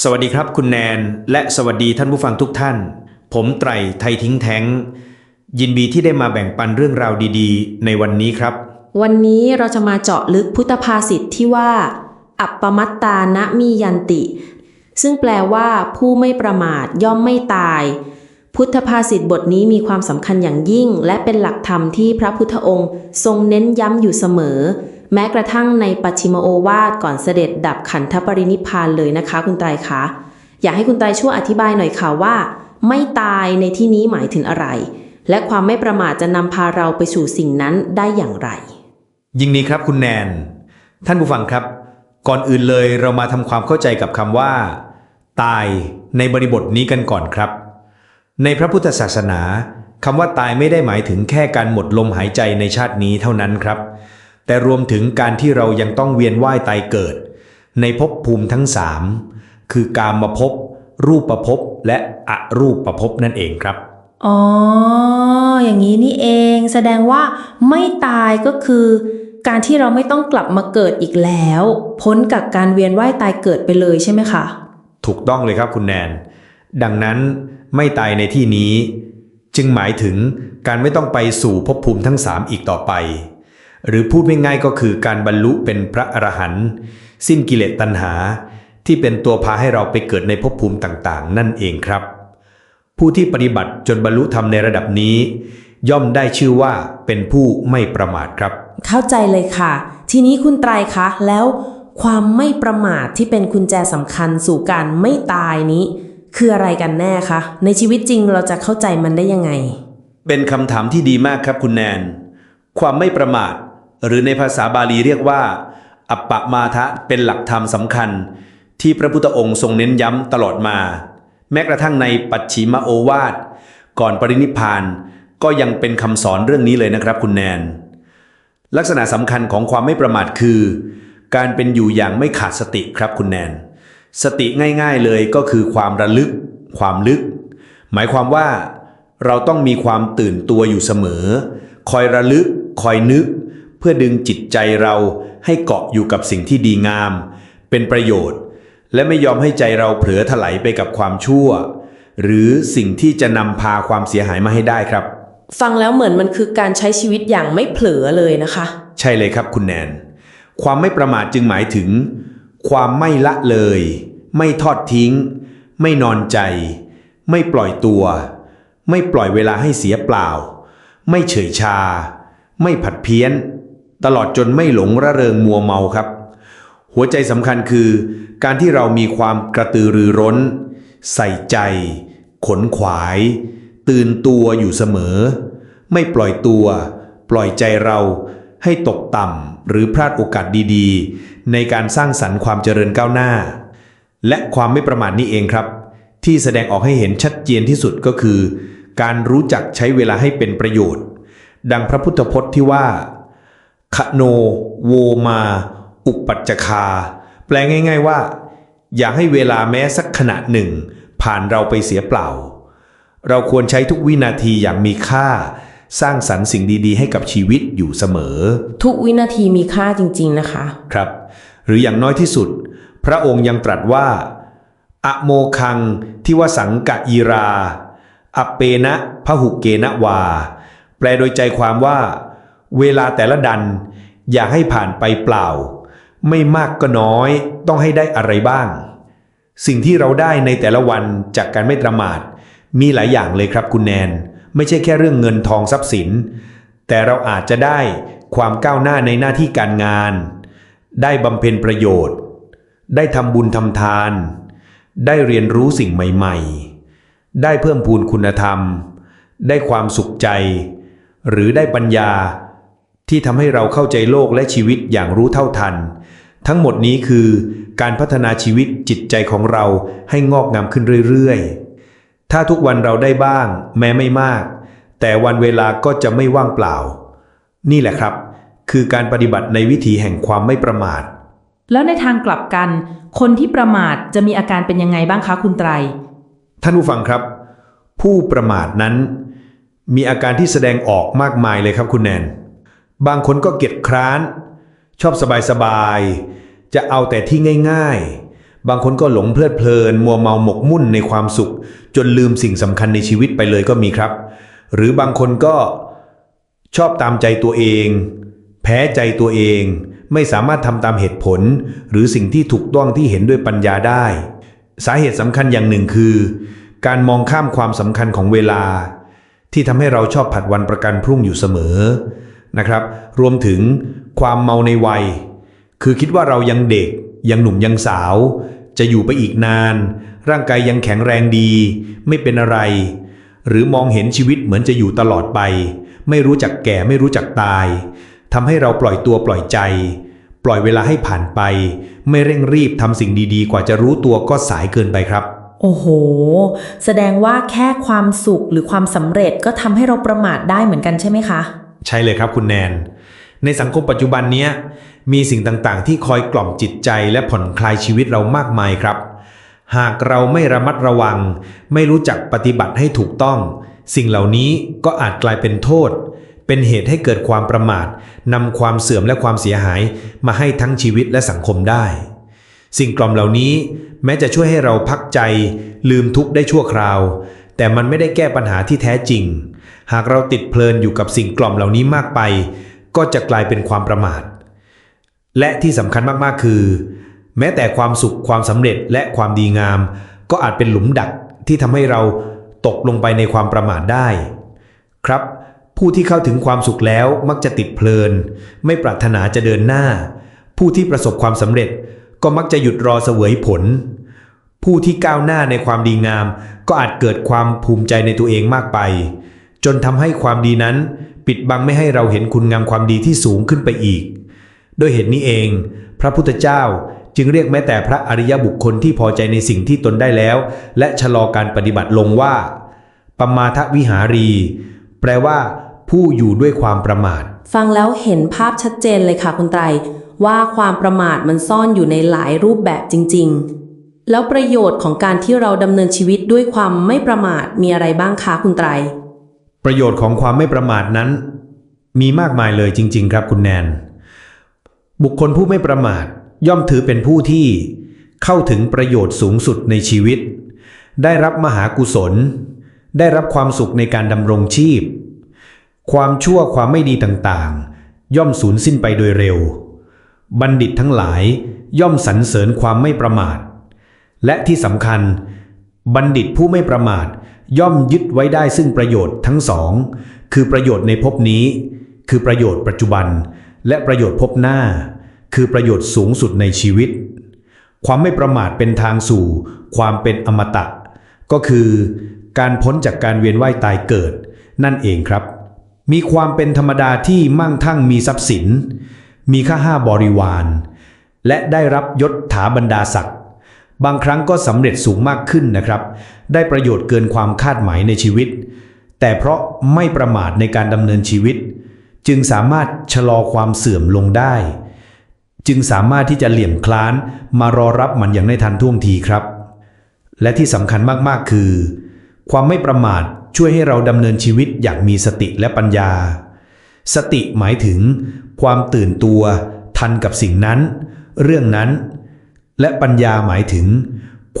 สวัสดีครับคุณแนน และสวัสดีท่านผู้ฟังทุกท่าน ผมไตรไทยทิ้งแท้ง ยินดีที่ได้มาแบ่งปันเรื่องราวดีๆ ในวันนี้ครับ วันนี้เราจะมาเจาะลึกพุทธภาษิตที่ว่า อัปปมัตตานะมียันติ ซึ่งแปลว่า ผู้ไม่ประมาทย่อมไม่ตาย พุทธภาษิตบทนี้มีความสำคัญอย่างยิ่ง และเป็นหลักธรรมที่พระพุทธองค์ ทรงเน้นย้ำอยู่เสมอ แม้กระทั่งในปัจฉิมโอวาทก่อนเสด็จดับขันธปรินิพานเลยนะคะ คุณไตรคะอยากให้คุณไตรช่วยอธิบายหน่อยค่ะว่า ไม่ตายในที่นี้หมายถึงอะไร และความไม่ประมาทจะนำพาเราไปสู่สิ่งนั้นได้อย่างไร ยิ่งนี้ครับคุณแนน ท่านผู้ฟังครับ ก่อนอื่นเลยเรามาทำความเข้าใจกับคำว่า ตายในบริบทนี้กันก่อนครับ ในพระพุทธศาสนาคำว่าตายไม่ได้หมายถึงแค่การหมดลมหายใจในชาตินี้เท่านั้นครับ แต่รวมถึงการที่เรายังต้องเวียนว่ายตายเกิด ในภพภูมิทั้งสามคือกามมาภพรูปประภพและอรูปประภพนั่นเองครับอ๋อ อย่างนี้นี่เองแสดงว่าไม่ตายก็คือ การที่เราไม่ต้องกลับมาเกิดอีกแล้ว พ้นกับการเวียนว่ายตายเกิดไปเลยใช่ไหมคะ ถูกต้องเลยครับคุณแนน ดังนั้นไม่ตายในที่นี้ จึงหมายถึงการไม่ต้องไปสู่ภพภูมิทั้งสามอีกต่อไป หรือพูดง่ายๆก็คือการบรรลุเป็นพระอรหันต์สิ้นกิเลสตัณหา ที่เป็นตัวพาให้เราไปเกิดในภพภูมิต่างๆ นั่นเองครับ ผู้ที่ปฏิบัติจนบรรลุธรรมในระดับนี้ ย่อมได้ชื่อว่าเป็นผู้ไม่ประมาทครับ เข้าใจเลยค่ะ ทีนี้คุณไตรคะแล้วความไม่ประมาทที่เป็นกุญแจสำคัญสู่การไม่ตายนี้ คืออะไรกันแน่คะ ในชีวิตจริงเราจะเข้าใจมันได้ยังไง เป็นคำถามที่ดีมากครับคุณแนน ความไม่ประมาท หรือในภาษาบาลีเรียกว่า อัปปมาทะเป็นหลักธรรมสำคัญ ที่พระพุทธองค์ทรงเน้นย้ำตลอดมา แม้กระทั่งในปัจฉิมโอวาท ก่อนปรินิพานก็ยังเป็นคำสอนเรื่องนี้เลยนะครับคุณแนน ลักษณะสำคัญของความไม่ประมาทคือ การเป็นอยู่อย่างไม่ขาดสติครับคุณแนน สติง่ายๆเลยก็คือความระลึก ความลึก หมายความว่าเราต้องมีความตื่นตัวอยู่เสมอ คอยระลึก คอยนึก พื่อดึงจิตใจเราให้เกาะอยู่กับสิ่งที่ดีงาม เป็นประโยชน์ และไม่ยอมให้ใจเราเผลอถลายไปกับความชั่ว หรือสิ่งที่จะนำพาความเสียหายมาให้ได้ครับ ฟังแล้วเหมือนมันคือการใช้ชีวิตอย่างไม่เผลอเลยนะคะ ใช่เลยครับคุณแนน ความไม่ประมาทจึงหมายถึง ความไม่ละเลย ไม่ทอดทิ้ง ไม่นอนใจ ไม่ปล่อยตัว ไม่ปล่อยเวลาให้เสียเปล่า ไม่เฉยชา ไม่ผัดเพี้ยน ตลอดจนไม่หลงระเริงมัวเมาครับ หัวใจสำคัญคือ การที่เรามีความกระตือรือร้น ใส่ใจ ขนขวาย ตื่นตัวอยู่เสมอ ไม่ปล่อยตัว ปล่อยใจเราให้ตกต่ำหรือพลาดโอกาสดีๆ ในการสร้างสรรค์ความเจริญก้าวหน้า และความไม่ประมาทนี้เองครับ ที่แสดงออกให้เห็นชัดเจนที่สุดก็คือ การรู้จักใช้เวลาให้เป็นประโยชน์ ดังพระพุทธพจน์ที่ว่า คโนโวมา อุปปัจจคา แปลง่าย ๆว่า อย่าให้เวลาแม้สักขณะหนึ่ง ผ่านเราไปเสียเปล่า เราควรใช้ทุกวินาทีอย่างมีค่า สร้างสรรค์สิ่งดีๆ ให้กับชีวิตอยู่เสมอ ทุกวินาทีมีค่าจริง ๆนะคะ ครับ หรืออย่างน้อยที่สุด พระองค์ยังตรัสว่า อโมคังทิวสังกะอีรา อเปนะพหุเกนะวา แปลโดยใจความว่า เวลาแต่ละดัน อย่าให้ผ่านไปเปล่า ไม่มากก็น้อยต้องให้ได้อะไรบ้าง สิ่งที่เราได้ในแต่ละวันจากการไม่ประมาท มีหลายอย่างเลยครับคุณแนน ไม่ใช่แค่เรื่องเงินทองทรัพย์สิน แต่เราอาจจะได้ความก้าวหน้าในหน้าที่การงาน ได้บำเพ็ญประโยชน์ ได้ทำบุญทำทาน ได้เรียนรู้สิ่งใหม่ๆ ได้เพิ่มพูนคุณธรรม ได้ความสุขใจ หรือได้ปัญญา ที่ทำให้เราเข้าใจโลกและชีวิตอย่างรู้เท่าทัน ทั้งหมดนี้คือการพัฒนาชีวิตจิตใจของเราให้งอกงามขึ้นเรื่อยๆ ถ้าทุกวันเราได้บ้าง แม้ไม่มาก แต่วันเวลาก็จะไม่ว่างเปล่า นี่แหละครับ คือการปฏิบัติในวิถีแห่งความไม่ประมาท แล้วในทางกลับกัน คนที่ประมาทจะมีอาการเป็นยังไงบ้างคะคุณไตร ท่านผู้ฟังครับ ผู้ประมาทนั้น มีอาการที่แสดงออกมากมายเลยครับคุณแนน บางคนก็เกียจคร้าน ชอบสบายๆ จะเอาแต่ที่ง่ายๆ บางคนก็หลงเพลิดเพลิน มัวเมาหมกมุ่นในความสุข จนลืมสิ่งสำคัญในชีวิตไปเลยก็มีครับ หรือบางคนก็ชอบตามใจตัวเอง แพ้ใจตัวเอง ไม่สามารถทำตามเหตุผล หรือสิ่งที่ถูกต้องที่เห็นด้วยปัญญาได้ สาเหตุสำคัญอย่างหนึ่งคือ การมองข้ามความสำคัญของเวลา ที่ทำให้เราชอบผัดวันประกันพรุ่งอยู่เสมอ นะครับ รวมถึงความเมาในวัย คือคิดว่าเรายังเด็ก ยังหนุ่มยังสาว จะอยู่ไปอีกนาน ร่างกายยังแข็งแรงดี ไม่เป็นอะไร หรือมองเห็นชีวิตเหมือนจะอยู่ตลอดไป ไม่รู้จักแก่ไม่รู้จักตายทำให้เราปล่อยตัวปล่อยใจ ปล่อยเวลาให้ผ่านไป ไม่เร่งรีบทำสิ่งดีๆ กว่าจะรู้ตัวก็สายเกินไปครับโอ้โห แสดงว่าแค่ความสุขหรือความสำเร็จก็ทำให้เราประมาทได้เหมือนกันใช่ไหมคะ ใช่เลยครับคุณแนน ในสังคมปัจจุบันนี้มีสิ่งต่างๆ ที่คอยกล่อมจิตใจและผ่อนคลายชีวิตเรามากมายครับ หากเราไม่ระมัดระวัง ไม่รู้จักปฏิบัติให้ถูกต้อง สิ่งเหล่านี้ก็อาจกลายเป็นโทษ เป็นเหตุให้เกิดความประมาทนำความเสื่อมและความเสียหายมาให้ทั้งชีวิตและสังคมได้ สิ่งกล่อมเหล่านี้แม้จะช่วยให้เราพักใจ ลืมทุกข์ได้ชั่วคราว แต่มันไม่ได้แก้ปัญหาที่แท้จริง หากเราติดเพลินอยู่กับสิ่งกล่อมเหล่านี้มากไป ก็จะกลายเป็นความประมาท และที่สำคัญมากๆคือ แม้แต่ความสุขความสำเร็จและความดีงาม ก็อาจเป็นหลุมดักที่ทำให้เราตกลงไปในความประมาทได้ ครับ ผู้ที่เข้าถึงความสุขแล้วมักจะติดเพลิน ไม่ปรารถนาจะเดินหน้า ผู้ที่ประสบความสำเร็จก็มักจะหยุดรอเสวยผล ผู้ที่ก้าวหน้าในความดีงาม ก็อาจเกิดความภูมิใจในตัวเองมากไป จนทำให้ความดีนั้น ปิดบังไม่ให้เราเห็นคุณงามความดีที่สูงขึ้นไปอีกด้วยเหตุนี้เอง พระพุทธเจ้าจึงเรียกแม้แต่พระอริยบุคคลที่พอใจในสิ่งที่ตนได้แล้ว และชะลอการปฏิบัติลงว่าปมาทวิหารี แปลว่า ผู้อยู่ด้วยความประมาท ฟังแล้วเห็นภาพชัดเจนเลยค่ะคุณไตรว่าความประมาทมันซ่อนอยู่ในหลายรูปแบบจริง ๆ แล้วประโยชน์ของการที่เราดำเนินชีวิตด้วยความไม่ประมาทมีอะไรบ้างคะคุณไตร ประโยชน์ของความไม่ประมาทนั้น มีมากมายเลยจริง ๆ ครับคุณแนน บุคคลผู้ไม่ประมาทย่อมถือเป็นผู้ที่เข้าถึงประโยชน์สูงสุดในชีวิต ได้รับมหากุศล ได้รับความสุขในการดำรงชีพ ความชั่วความไม่ดีต่างๆ ย่อมสูญสิ้นไปโดยเร็ว บัณฑิตทั้งหลายย่อมสรรเสริญความไม่ประมาท และที่สำคัญ บัณฑิตผู้ไม่ประมาท ย่อมยึดไว้ได้ซึ่งประโยชน์ทั้งสอง คือประโยชน์ในภพนี้ คือประโยชน์ปัจจุบัน และประโยชน์ภพหน้า คือประโยชน์สูงสุดในชีวิต ความไม่ประมาทเป็นทางสู่ ความเป็นอมตะ ก็คือการพ้นจากการเวียนว่ายตายเกิด นั่นเองครับ มีความเป็นธรรมดาที่มั่งคั่งมีทรัพย์สิน มีค่าห้าบริวาร และได้รับยศถาบรรดาศักดิ์บางครั้งก็สำเร็จสูงมากขึ้นนะครับได้ประโยชน์เกินความคาดหมายในชีวิต แต่เพราะไม่ประมาทในการดำเนินชีวิต จึงสามารถชะลอความเสื่อมลงได้ จึงสามารถที่จะเหลี่ยมคลานมารอรับมันอย่างในทันท่วงทีครับ และที่สำคัญมากๆคือ ความไม่ประมาทช่วยให้เราดำเนินชีวิตอย่างมีสติและปัญญา สติหมายถึง ความตื่นตัวทันกับสิ่งนั้น เรื่องนั้น และปัญญาหมายถึง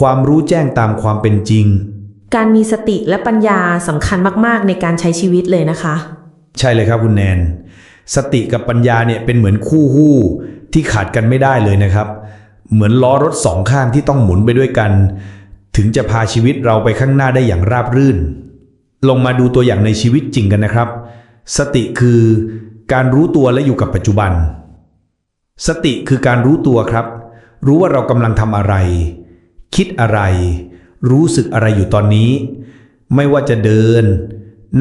ความรู้แจ้งตามความเป็นจริง การมีสติและปัญญาสำคัญมาก ๆ ในการใช้ชีวิตเลยนะคะ ใช่เลยครับคุณแนน สติกับปัญญาเนี่ยเป็นเหมือนคู่หู้ที่ขาดกันไม่ได้เลยนะครับ เหมือนล้อรถสองข้างที่ต้องหมุนไปด้วยกัน ถึงจะพาชีวิตเราไปข้างหน้าได้อย่างราบรื่น ลงมาดูตัวอย่างในชีวิตจริงกันนะครับ สติคือการรู้ตัวและอยู่กับปัจจุบัน สติคือการรู้ตัวครับ รู้ว่าเรากำลังทำอะไร คิดอะไร รู้สึกอะไรอยู่ตอนนี้ ไม่ว่าจะเดิน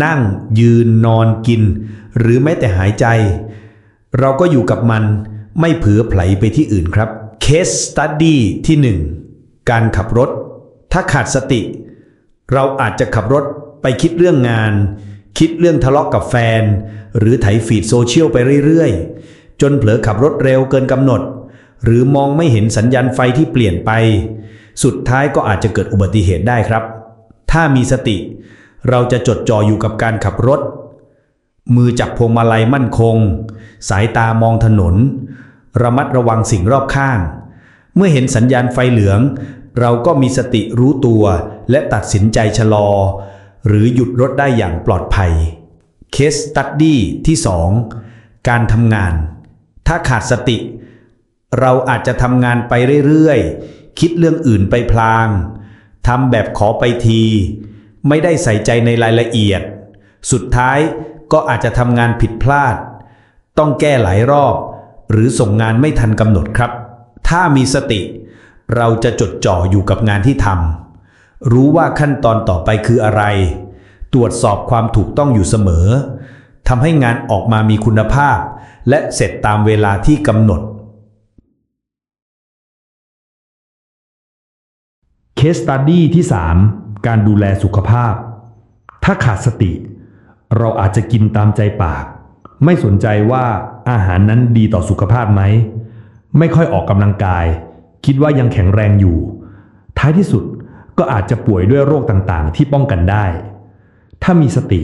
นั่งยืนนอนกิน หรือแม้แต่หายใจ เราก็อยู่กับมันไม่เผือไผลไปที่อื่นครับ Case Study ที่ 1 การขับรถ ถ้าขาดสติ เราอาจจะขับรถไปคิดเรื่องงาน คิดเรื่องทะเลาะกับแฟน หรือไถฟีดโซเชียลไปเรื่อยๆ จนเผลอขับรถเร็วเกินกำหนด หรือมองไม่เห็นสัญญาณไฟที่เปลี่ยนไป สุดท้ายก็อาจจะเกิดอุบัติเหตุได้ครับ ถ้ามีสติ เราจะจดจ่ออยู่กับการขับรถ มือจับพวงมาลัยมั่นคง สายตามองถนน ระมัดระวังสิ่งรอบข้าง เมื่อเห็นสัญญาณไฟเหลือง เราก็มีสติรู้ตัวและตัดสินใจชะลอ หรือหยุดรถได้อย่างปลอดภัยเคสตัดดี้ที่ 2 การทำงาน ถ้าขาดสติ เราอาจจะทำงานไปเรื่อยๆ คิดเรื่องอื่นไปพลางทำแบบขอไปที ไม่ได้ใส่ใจในรายละเอียด สุดท้ายก็อาจจะทำงานผิดพลาด ต้องแก้หลายรอบ หรือส่งงานไม่ทันกำหนดครับ ถ้ามีสติ เราจะจดจ่ออยู่กับงานที่ทำรู้ว่าขั้นตอนต่อไปคืออะไร ตรวจสอบความถูกต้องอยู่เสมอทำให้งานออกมามีคุณภาพ และเสร็จตามเวลาที่กำหนด เคสตัดดี้ที่ 3 การดูแลสุขภาพ ถ้าขาดสติ เราอาจจะกินตามใจปาก ไม่สนใจว่าอาหารนั้นดีต่อสุขภาพไหม ไม่ค่อยออกกำลังกาย คิดว่ายังแข็งแรงอยู่ ท้ายที่สุดก็อาจจะป่วยด้วยโรคต่างๆ ที่ป้องกันได้ ถ้ามีสติ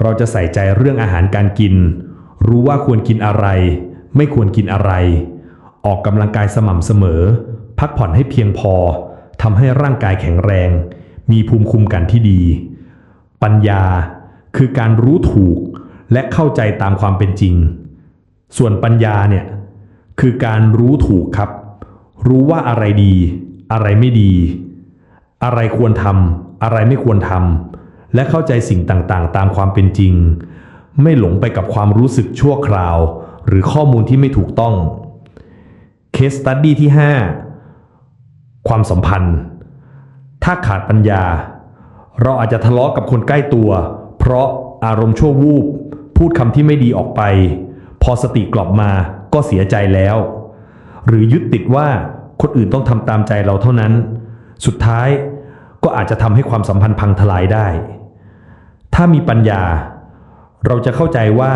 เราจะใส่ใจเรื่องอาหารการกิน รู้ว่าควรกินอะไร ไม่ควรกินอะไร ออกกำลังกายสม่ำเสมอ พักผ่อนให้เพียงพอ ทำให้ร่างกายแข็งแรง มีภูมิคุ้มกันที่ดี ปัญญาคือการรู้ถูกและเข้าใจตามความเป็นจริง ส่วนปัญญาเนี่ยคือการรู้ถูกครับ รู้ว่าอะไรดี อะไรไม่ดี อะไรควรทำอะไรไม่ควรทำและเข้าใจสิ่งต่างๆ ตามความเป็นจริง ไม่หลงไปกับความรู้สึกชั่วคราว หรือข้อมูลที่ไม่ถูกต้องเคสตัดดี้ที่ 5 ความสัมพันธ์ ถ้าขาดปัญญา เราอาจจะทะเลาะกับคนใกล้ตัว เพราะอารมณ์ชั่ววูบ พูดคำที่ไม่ดีออกไป พอสติกลับมาก็เสียใจแล้ว หรือยึดติดว่าคนอื่นต้องทำตามใจเราเท่านั้น สุดท้ายก็อาจจะทำให้ความสัมพันธ์พังทลายได้ ถ้ามีปัญญา เราจะเข้าใจว่า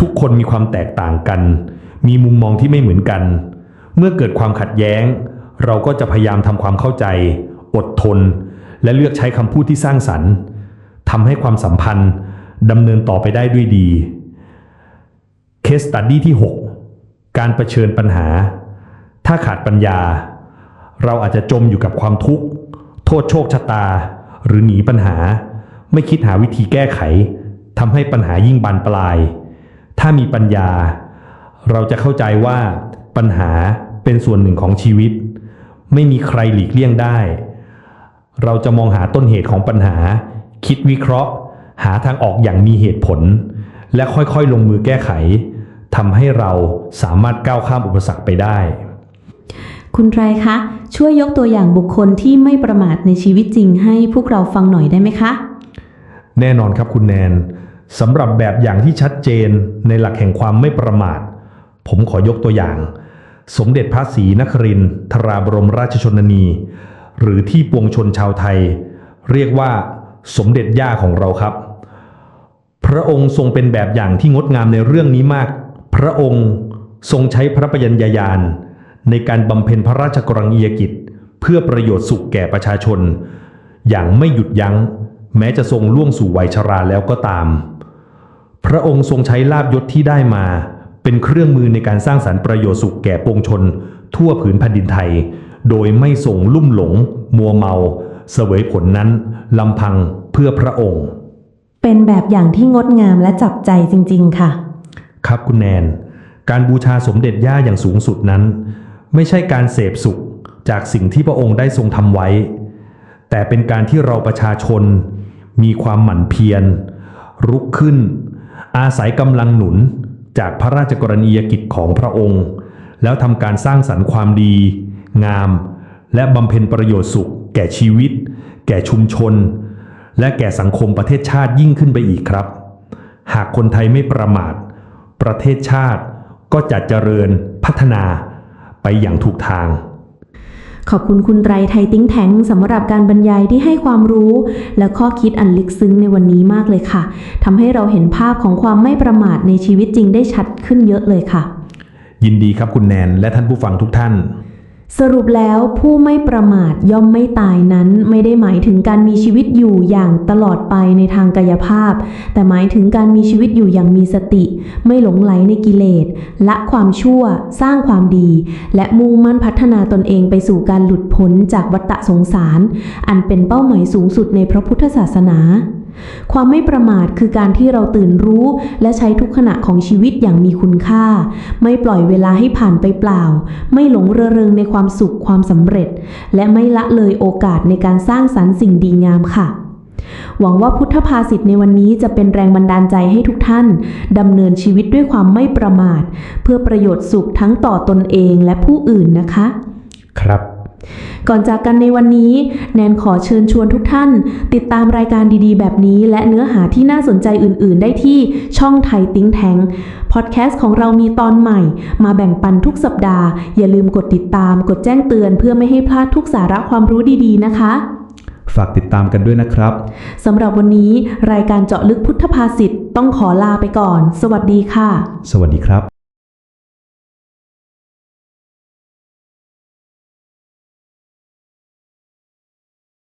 ทุกคนมีความแตกต่างกัน มีมุมมองที่ไม่เหมือนกัน เมื่อเกิดความขัดแย้ง เราก็จะพยายามทำความเข้าใจ อดทน และเลือกใช้คำพูดที่สร้างสรรค์ทำให้ความสัมพันธ์ดำเนินต่อไปได้ด้วยดี เคสตัดดี้ที่ 6 การรเผชิญปัญหา ถ้าขาดปัญญา เราอาจจะจมอยู่กับความทุกข์ โทษโชคชะตา หรือหนีปัญหา ไม่คิดหาวิธีแก้ไขทำให้ปัญหายิ่งบานปลาย ถ้ามีปัญญา เราจะเข้าใจว่าปัญหาเป็นส่วนหนึ่งของชีวิต ไม่มีใครหลีกเลี่ยงได้ เราจะมองหาต้นเหตุของปัญหา คิดวิเคราะห์ หาทางออกอย่างมีเหตุผล และค่อยๆลงมือแก้ไขทำให้เราสามารถก้าวข้ามอุปสรรคไปได้ คุณไรคะช่วยยกตัวอย่างบุคคลที่ไม่ประมาทในชีวิตจริงให้พวกเราฟังหน่อยได้ไหมคะ แน่นอนครับคุณแนนสำหรับแบบอย่างที่ชัดเจนในหลักแห่งความไม่ประมาท ผมขอยกตัวอย่าง สมเด็จพระศรีนครินทราบรมราชชนนี หรือที่ปวงชนชาวไทย เรียกว่าสมเด็จย่าของเราครับ พระองค์ทรงเป็นแบบอย่างที่งดงามในเรื่องนี้มาก พระองค์ทรงใช้พระปัญญายาณในการบำเพ็ญพระราชกรณียกิจ เพื่อประโยชน์สุขแก่ประชาชน อย่างไม่หยุดยัง้ง แม้จะทรงล่วงสู่วัยชราแล้วก็ตาม พระองค์ทรงใช้ลาบยศที่ได้มา เป็นเครื่องมือในการสร้างสรรค์ประโยชน์สุขแก่ปวงชน ทั่วผืนแผ่นดินไทย โดยไม่ส่งลุ่มหลง มัวเมาเสวยผลนั้นลำพังเพื่อพระองค์ เป็นแบบอย่างที่งดงามและจับใจจริง ๆ ค่ะ ครับคุณแนน การบูชาสมเด็จย่าอย่างสูงสุดนั้น ไม่ใช่การเสพสุขจากสิ่งที่พระองค์ได้ทรงทำไว้ แต่เป็นการที่เราประชาชน มีความหมั่นเพียร รุกขึ้น อาศัยกำลังหนุน จากพระราชกรณียกิจของพระองค์ แล้วทำการสร้างสรรค์ความดี งาม และบำเพ็ญประโยชน์สุข แก่ชีวิต แก่ชุมชน และแก่สังคมประเทศชาติยิ่งขึ้นไปอีกครับ หากคนไทยไม่ประมาท ประเทศชาติก็จะเจริญพัฒนาไปอย่างถูกทาง ขอบคุณคุณไรไทยติ้งแทงสำหรับการบรรยายที่ให้ความรู้ และข้อคิดอันลึกซึ้งในวันนี้มากเลยค่ะทำให้เราเห็นภาพของความไม่ประมาทในชีวิตจริงได้ชัดขึ้นเยอะเลยค่ะ ยินดีครับคุณแนนและท่านผู้ฟังทุกท่าน สรุปแล้วผู้ไม่ประมาทย่อมไม่ตายนั้นไม่ได้หมายถึงการมีชีวิตอยู่อย่างตลอดไปในทางกายภาพ แต่หมายถึงการมีชีวิตอยู่อย่างมีสติ ไม่หลงไหลในกิเลสละความชั่วสร้างความดี และมุ่งมั่นพัฒนาตนเองไปสู่การหลุดพ้นจากวัฏสงสาร อันเป็นเป้าหมายสูงสุดในพระพุทธศาสนา ความไม่ประมาทคือการที่เราตื่นรู้ และใช้ทุกขณะของชีวิตอย่างมีคุณค่า ไม่ปล่อยเวลาให้ผ่านไปเปล่า ไม่หลงเระเริงในความสุขความสำเร็จ และไม่ละเลยโอกาสในการสร้างสรรค์สิ่งดีงามค่ะหวังว่าพุทธภาษิตในวันนี้จะเป็นแรงบันดาลใจให้ทุกท่านดำเนินชีวิตด้วยความไม่ประมาท เพื่อประโยชน์สุขทั้งต่อตนเองและผู้อื่นนะคะ ครับ ก่อนจากกันในวันนี้ แนนขอเชิญชวนทุกท่าน ติดตามรายการดีๆ แบบนี้ และเนื้อหาที่น่าสนใจอื่น ๆ ได้ที่ช่องไทยติ้งแทงพอดแคสต์ของเรามีตอนใหม่ มาแบ่งปันทุกสัปดาห์ อย่าลืมกดติดตาม กดแจ้งเตือนเพื่อไม่ให้พลาดทุกสาระความรู้ดีๆ นะคะ ฝากติดตามกันด้วยนะครับสำหรับวันนี้ รายการเจาะลึกพุทธภาษิตต้องขอลาไปก่อน สวัสดีค่ะ สวัสดีครับ